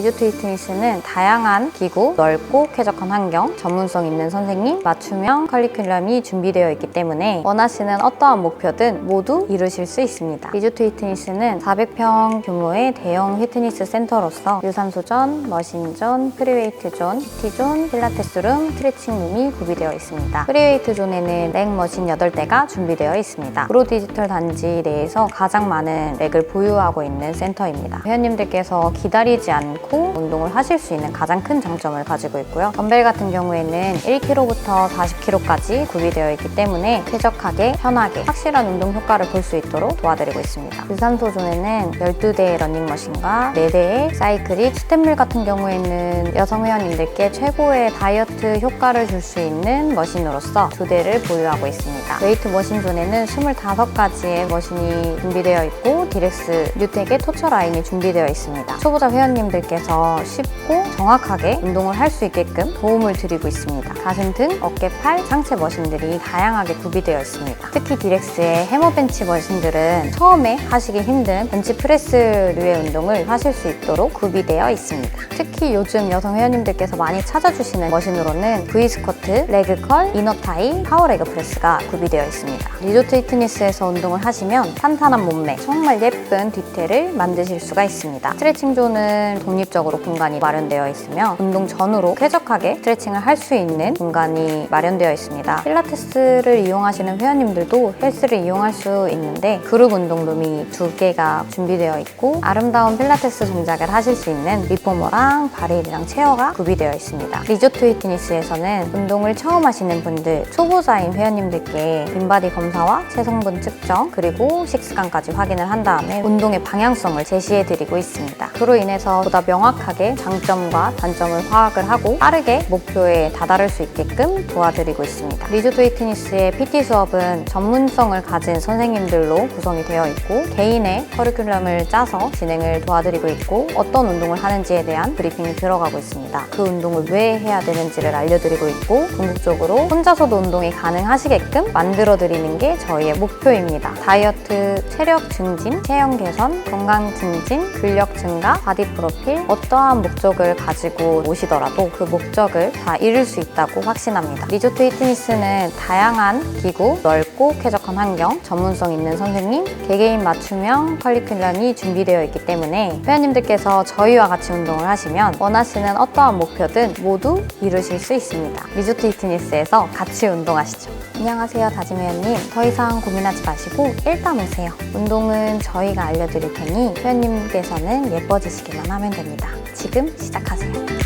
리조트 히트니스는 다양한 기구, 넓고 쾌적한 환경, 전문성 있는 선생님, 맞춤형 커리큘럼이 준비되어 있기 때문에 원하시는 어떠한 목표든 모두 이루실 수 있습니다. 리조트 히트니스는 400평 규모의 대형 피트니스 센터로서 유산소존, 머신존, 프리웨이트존, PT존, 필라테스룸, 스트레칭룸이 구비되어 있습니다. 프리웨이트존에는 렉 머신 8대가 준비되어 있습니다. 프로 디지털 단지 내에서 가장 많은 렉을 보유하고 있는 센터입니다. 회원님들께서 기다리지 않고 운동을 하실 수 있는 가장 큰 장점을 가지고 있고요. 덤벨 같은 경우에는 1kg부터 40kg까지 구비되어 있기 때문에 쾌적하게, 편하게, 확실한 운동 효과를 볼 수 있도록 도와드리고 있습니다. 유산소존에는 12대의 러닝머신과 4대의 사이클이 스텝밀 같은 경우에는 여성 회원님들께 최고의 다이어트 효과를 줄 수 있는 머신으로서 2대를 보유하고 있습니다. 웨이트 머신 존에는 25가지의 머신이 준비되어 있고 디렉스, 뉴텍의 토처 라인이 준비되어 있습니다. 초보자 회원님들께 서 쉽고 정확하게 운동을 할 수 있게끔 도움을 드리고 있습니다. 가슴 등, 어깨, 팔, 상체 머신들이 다양하게 구비되어 있습니다. 특히 디렉스의 해머벤치 머신들은 처음에 하시기 힘든 벤치프레스류의 운동을 하실 수 있도록 구비되어 있습니다. 특히 요즘 여성 회원님들께서 많이 찾아주시는 머신으로는 V스쿼트, 레그컬, 이너타이, 파워레그 프레스가 구비되어 있습니다. 리조트 히트니스에서 운동을 하시면 탄탄한 몸매, 정말 예쁜 뒤태를 만드실 수가 있습니다. 스트레칭 존은 독립적으로 공간이 마련되어 있으며 운동 전후로 쾌적하게 스트레칭을 할 수 있는 공간이 마련되어 있습니다. 필라테스를 이용하시는 회원님들도 헬스를 이용할 수 있는데 그룹 운동룸이 두 개가 준비되어 있고 아름다운 필라테스 동작을 하실 수 있는 리포머랑 바레일이랑 체어가 구비되어 있습니다. 리조트 히트니스에서는 운동을 처음 하시는 분들, 초보자인 회원님들께 인바디 검사와 체성분 측정 그리고 식습관까지 확인을 한 다음에 운동의 방향성을 제시해 드리고 있습니다. 그로 인해서 보다 명확하게 장점과 단점을 파악을 하고 빠르게 목표에 다다를 수 있게끔 도와드리고 있습니다. 리조트 히트니스의 PT 수업은 전문성을 가진 선생님들로 구성이 되어 있고 개인의 커리큘럼을 짜서 진행을 도와드리고 있고 어떤 운동을 하는지에 대한 브리핑이 들어가고 있습니다. 그 운동을 왜 해야 되는지를 알려드리고 있고 궁극적으로 혼자서도 운동이 가능하시게끔 만들어드리는 게 저희의 목표입니다. 다이어트, 체력 증진, 체형 개선, 건강 증진, 근력 증가, 바디 프로필 어떠한 목적을 가지고 오시더라도 그 목적을 다 이룰 수 있다고 확신합니다. 리조트 히트니스는 다양한 기구, 넓고 쾌적한 환경, 전문성 있는 선생님, 개개인 맞춤형 커리큘럼이 준비되어 있기 때문에 회원님들께서 저희와 같이 운동을 하시면 원하시는 어떠한 목표든 모두 이루실 수 있습니다. 리조트 히트니스에서 같이 운동하시죠. 안녕하세요, 다짐 회원님. 더 이상 고민하지 마시고 일단 오세요. 운동은 저희가 알려드릴 테니 회원님께서는 예뻐지시기만 하면 됩 니다. 지금 시작하세요.